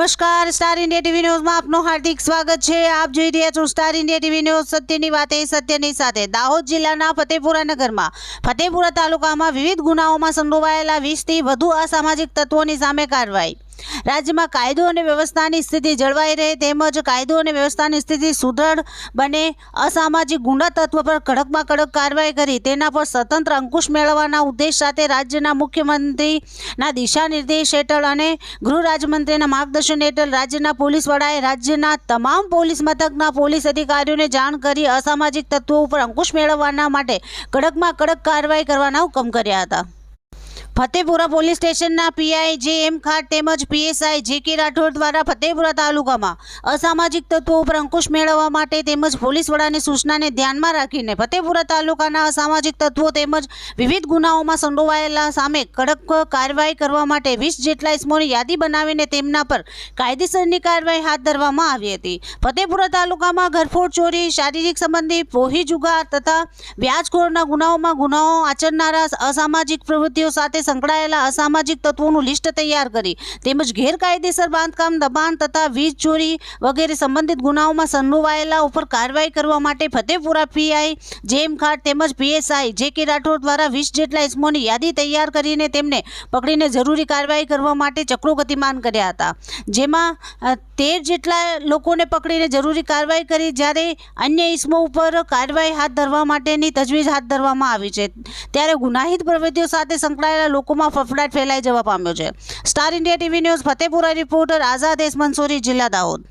નમસ્કાર star India TV ન્યૂઝમાં આપનું હાર્દિક સ્વાગત છે. આપ જોઈ રહ્યા છો સ્ટાર ઇન્ડિયા ટીવી ન્યૂઝ સત્યની વાતે સત્યની સાથે. દાહોદ જિલ્લાના ફતેપુરા નગરમાં, ફતેપુરા તાલુકામાં વિવિધ ગુનાઓમાં સંડોવાયેલા વીસથી વધુ અસામાજિક તત્વોની સામે કાર્યવાહી. રાજ્યમાં કાયદો અને વ્યવસ્થાની સ્થિતિ જળવાઈ રહે તેમજ કાયદો અને વ્યવસ્થાની સ્થિતિ સુદૃઢ બને, અસામાજિક ગુંડા તત્વ પર કડકમાં કડક કાર્યવાહી કરી, તેના પર સ્વતંત્ર અંકુશ મેળવવાના ઉદ્દેશ સાથે રાજ્યના મુખ્યમંત્રીના દિશા નિર્દેશ હેઠળ અને ગૃહ રાજ્યમંત્રીના માર્ગદર્શન હેઠળ રાજ્યના પોલીસ વડાએ રાજ્યના તમામ પોલીસ મથકના પોલીસ અધિકારીઓને જાણ કરી અસામાજિક તત્વો ઉપર અંકુશ મેળવવાના માટે કડકમાં કડક કાર્યવાહી કરવાના હુકમ કર્યા હતા. ફતેપુરા પોલીસ સ્ટેશનના પીઆઈ જે એમ ખાટ તેમજ પીએસઆઈ જે કે રાઠોડ દ્વારા ફતેપુરા તાલુકામાં અસામાજિક તત્વો ઉપર અંકુશ મેળવવા માટે તેમજ પોલીસ વડાની સૂચનાને ધ્યાનમાં રાખીને ફતેપુરા તાલુકાના અસામાજિક તત્વો તેમજ વિવિધ ગુનાઓમાં સંડોવાયેલા સામે કડક કાર્યવાહી કરવા માટે વીસ જેટલા ઇસમોની યાદી બનાવીને તેમના પર કાયદેસરની કાર્યવાહી હાથ ધરવામાં આવી હતી. ફતેપુરા તાલુકામાં ઘરફોડ ચોરી, શારીરિક સંબંધી પોહી જુગાર તથા વ્યાજખોરના ગુનાઓમાં ગુનાઓ આચરનારા અસામાજિક પ્રવૃત્તિઓ સાથે સંકળાયેલા અસામાજિક તત્વોનું લિસ્ટ તૈયાર કરી, તેમજ ગેરકાયદેસર બાંધકામ, દબાણ તથા વીજ ચોરી વગેરે સંબંધિત ગુનાઓમાં સંડોવાયેલા ઉપર કાર્યવાહી કરવા માટે ફતેપુરા પીઆઈ જેમ ખાટ તેમજ પીએસઆઈ જે કે રાઠોડ દ્વારા વીસ જેટલા ઇસમોની યાદી તૈયાર કરીને તેમને પકડીને જરૂરી કાર્યવાહી કરવા માટે ચક્રો ગતિમાન કર્યા હતા. જેમાં તેર જેટલા લોકોને પકડીને જરૂરી કાર્યવાહી કરી જ્યારે અન્ય ઇસમો ઉપર કાર્યવાહી હાથ ધરવા માટેની તજવીજ હાથ ધરવામાં આવી છે. ત્યારે ગુનાહિત પ્રવૃત્તિઓ સાથે સંકળાયેલા લોકોમાં ફફડાટ ફેલાઈ જવા પામ્યો છે. Star India TV news, Fatepura reporter, Azad S Mansuri, જિલ્લા દાહોદ.